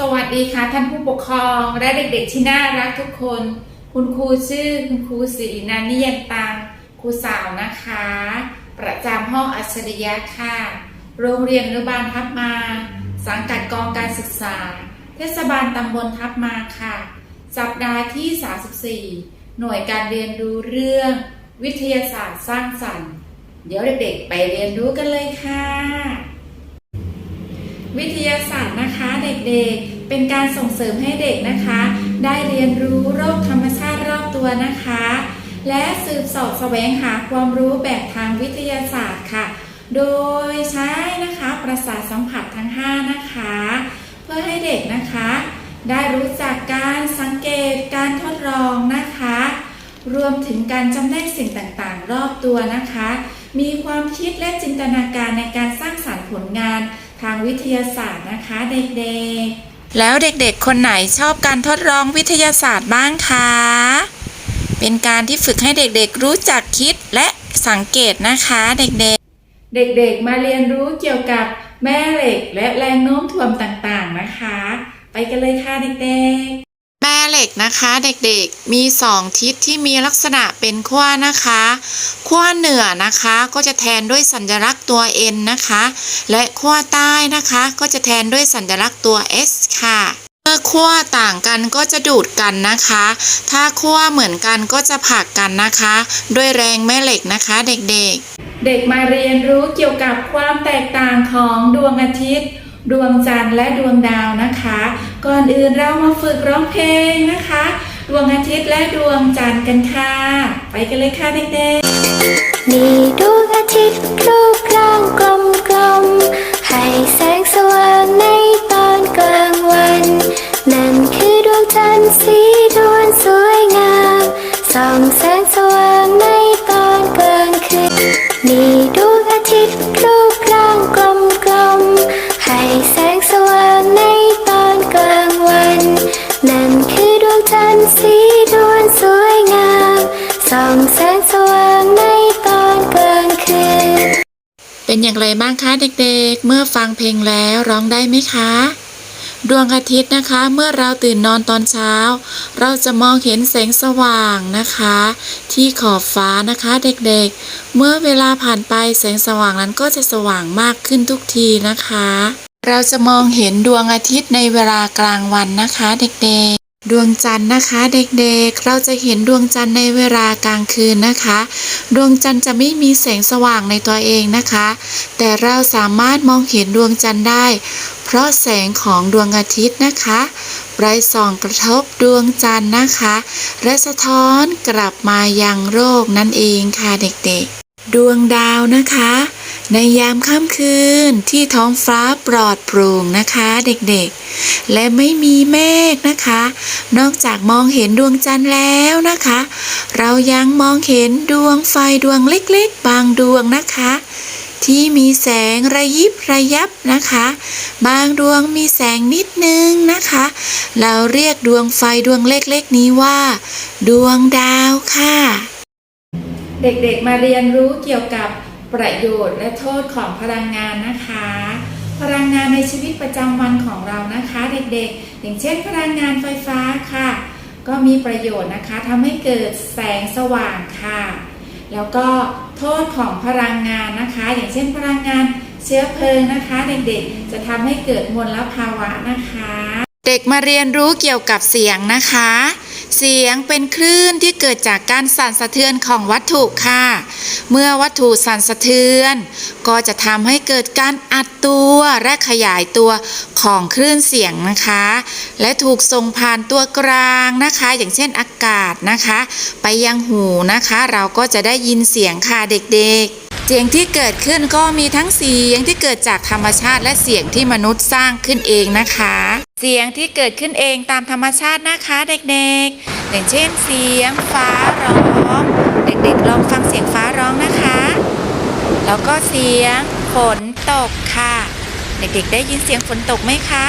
สวัสดีค่ะท่านผู้ปกครองและเด็กๆที่น่ารักทุกคน คุณครูชื่อคุณครูศรินันนิยันตังครูสาวนะคะ ประจำห้องอัจฉริยะค่ะ โรงเรียนอนุบาลทับมา สังกัดกองการศึกษา เทศบาลตำบลทับมาค่ะ สัปดาห์ที่ 34 หน่วยการเรียนรู้เรื่อง วิทยาศาสตร์สร้างสรรค์ เดี๋ยวเด็กๆไปเรียนรู้กันเลยค่ะ วิทยาศาสตร์นะคะเด็กๆ เป็นการส่งเสริมให้เด็กนะคะ ได้เรียนรู้โรคธรรมชาติรอบตัวนะคะ และสืบสอบแสวงหาความรู้แบบทางวิทยาศาสตร์ค่ะ โดยใช้นะคะประสาทสัมผัสทั้ง 5 นะคะ เพื่อให้เด็กนะคะ ได้รู้จักการสังเกตการทดลองนะคะ รวมถึงการจำแนกสิ่งต่างๆ รอบตัวนะคะ มีความคิดและจินตนาการในการสร้างสรรค์ผลงาน ทางวิทยาศาสตร์นะคะเด็กๆ แล้วเด็กๆ คนไหนชอบการทดลองวิทยาศาสตร์บ้างคะ เป็นการที่ฝึกให้เด็กๆ รู้จักคิดและสังเกตนะคะเด็กๆ เด็กๆ มาเรียนรู้เกี่ยวกับแม่เหล็กและแรงโน้มถ่วงต่างๆนะคะ ไปกันเลยค่ะเด็กๆ เหล็กนะคะเด็กๆ มีสองทิศที่มีลักษณะเป็นขั้วนะคะ ขั้วเหนือนะคะก็จะแทนด้วยสัญลักษณ์ตัว N นะคะ และขั้วใต้นะคะ ก็จะแทนด้วยสัญลักษณ์ตัว S ค่ะเมื่อขั้วต่างกันก็จะดูดกันนะคะ ถ้าขั้วเหมือนกันก็จะผลักกันนะคะ ด้วยแรงแม่เหล็กนะคะเด็กๆ เด็กมาเรียนรู้เกี่ยวกับความแตกต่างของดวงอาทิตย์ ดวงจันทร์และดวงดาวนะคะ ก่อนอื่นเรามาฝึกร้องเพลงนะคะ ดวงอาทิตย์และดวงจันทร์กันค่ะ ไปกันเลยค่ะเด็กๆมีดวงอาทิตย์รูปร่างกลมๆให้แส ว่างในตอนกลางคืน เป็นอย่างไรบ้างคะเด็กๆ เมื่อฟังเพลงแล้วร้องได้ไหมคะ ดวงอาทิตย์นะคะ เมื่อเราตื่นนอนตอนเช้า เราจะมองเห็นแสงสว่างนะคะ ที่ขอบฟ้านะคะเด็กๆ เมื่อเวลาผ่านไปแสงสว่างนั้นก็จะสว่างมากขึ้นทุกทีนะคะ เราจะมองเห็นดวงอาทิตย์ในเวลากลางวันนะคะเด็กๆ ดวงจันทร์นะคะเด็กๆ เราจะเห็นดวงจันทร์ในเวลากลางคืนนะคะ ดวงจันทร์จะไม่มีแสงสว่างในตัวเองนะคะ แต่เราสามารถมองเห็นดวงจันทร์ได้ เพราะแสงของดวงอาทิตย์นะคะไบรส่องกระทบดวงจันทร์นะคะ และสะท้อนกลับมายังโลกนั่นเองค่ะเด็กๆ ดวงดาวนะคะ ในยามค่ำคืนที่ท้องฟ้าปลอดโปร่งนะคะเด็กๆ และไม่มีเมฆนะคะ นอกจากมองเห็นดวงจันทร์แล้วนะคะ เรายังมองเห็นดวงไฟดวงเล็กๆ บางดวงนะคะ ที่มีแสงระยิบระยับนะคะ บางดวงมีแสงนิดนึงนะคะ เราเรียกดวงไฟดวงเล็กๆ นี้ว่า ดวงดาวค่ะ เด็กๆมาเรียนรู้เกี่ยวกับ ประโยชน์และโทษของพลังงานนะคะ พลังงานในชีวิตประจำวันของเรานะคะเด็กๆ อย่างเช่น พลังงานไฟฟ้าค่ะ ก็มีประโยชน์นะคะทำให้เกิดแสงสว่างค่ะ แล้วก็โทษของพลังงานนะคะ อย่างเช่น พลังงานเชื้อเพลิงนะคะ เด็กๆ จะทำให้เกิดมลภาวะนะคะ เด็กมาเรียนรู้เกี่ยวกับเสียงนะคะ เสียงเป็นคลื่นที่เกิดจากการสั่นสะเทือนของวัตถุค่ะ เมื่อวัตถุสั่นสะเทือน ก็จะทำให้เกิดการอัดตัวและขยายตัวของคลื่นเสียงนะคะ และถูกส่งผ่านตัวกลางนะคะ อย่างเช่นอากาศนะคะ ไปยังหูนะคะ เราก็จะได้ยินเสียงค่ะเด็กๆ เสียงที่เกิดขึ้นก็มีทั้งเสียงที่เกิดจากธรรมชาติ และเสียงที่มนุษย์สร้างขึ้นเองนะคะ เสียงที่เกิดขึ้นเองตามธรรมชาตินะคะเด็กๆ อย่างเช่น เสียงฟ้าร้อง เด็กๆ ลองฟังเสียงฟ้าร้องนะคะ แล้วก็เสียงฝนตกค่ะ เด็กๆ ได้ยินเสียงฝนตกไหมคะ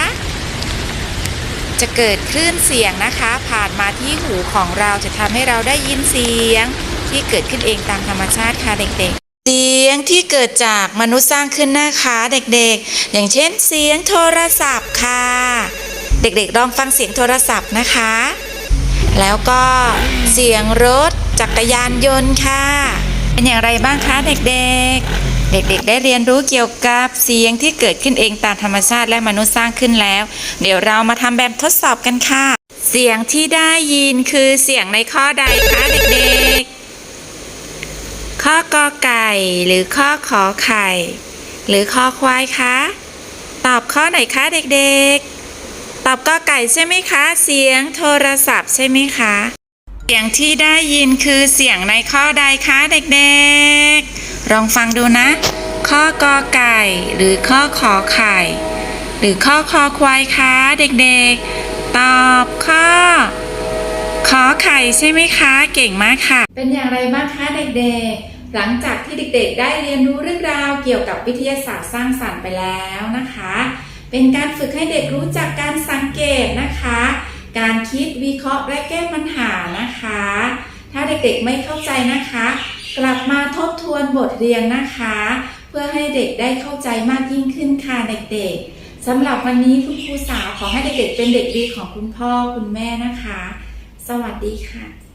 จะเกิดคลื่นเสียงนะคะ ผ่านมาที่หูของเราจะทำให้เราได้ยินเสียงที่เกิดขึ้นเองตามธรรมชาติค่ะเด็กๆ เสียงที่เกิดจากมนุษย์สร้างขึ้นนะคะเด็กๆ อย่างเช่นเสียงโทรศัพท์ค่ะ เด็กๆลองฟังเสียงโทรศัพท์นะคะ แล้วก็เสียงรถจักรยานยนต์ค่ะ เป็นอย่างไรบ้างคะเด็กๆเด็กๆ ได้เรียนรู้เกี่ยวกับเสียงที่เกิดขึ้นเองตามธรรมชาติและมนุษย์สร้างขึ้นแล้ว เดี๋ยวเรามาทำแบบทดสอบกันค่ะ เสียงที่ได้ยินคือเสียงในข้อใดคะเด็กๆ ข้อกอไก่หรือข้อขอไข่ หรือข้อควายคะ ตอบข้อไหนคะเด็กๆ ตอบกอไก่ใช่ไหมคะ เสียงโทรศัพท์ใช่ไหมคะ เสียงที่ได้ยินคือเสียงในข้อใดคะเด็กๆ ลองฟังดูนะ ข้อกอไก่หรือข้อขอไข่ หรือข้อคอควายคะเด็กๆ ตอบข้อขอไข่ใช่ไหมคะ เก่งมากค่ะ เป็นอย่างไรบ้างคะเด็กๆ หลังจากที่เด็กๆ ได้เรียนรู้เรื่องราวเกี่ยวกับวิทยาศาสตร์สร้างสรรค์ไปแล้วนะคะ เป็นการฝึกให้เด็กรู้จักการสังเกตนะคะ การคิดวิเคราะห์และแก้ปัญหานะคะ ถ้าเด็กๆไม่เข้าใจนะคะ กลับมาทบทวนบทเรียนนะคะ เพื่อให้เด็กได้เข้าใจมากยิ่งขึ้นค่ะเด็กๆสำหรับวันนี้คุณครูสาวขอให้เด็กๆเป็นเด็กดีของคุณพ่อคุณแม่นะคะ สวัสดีค่ะ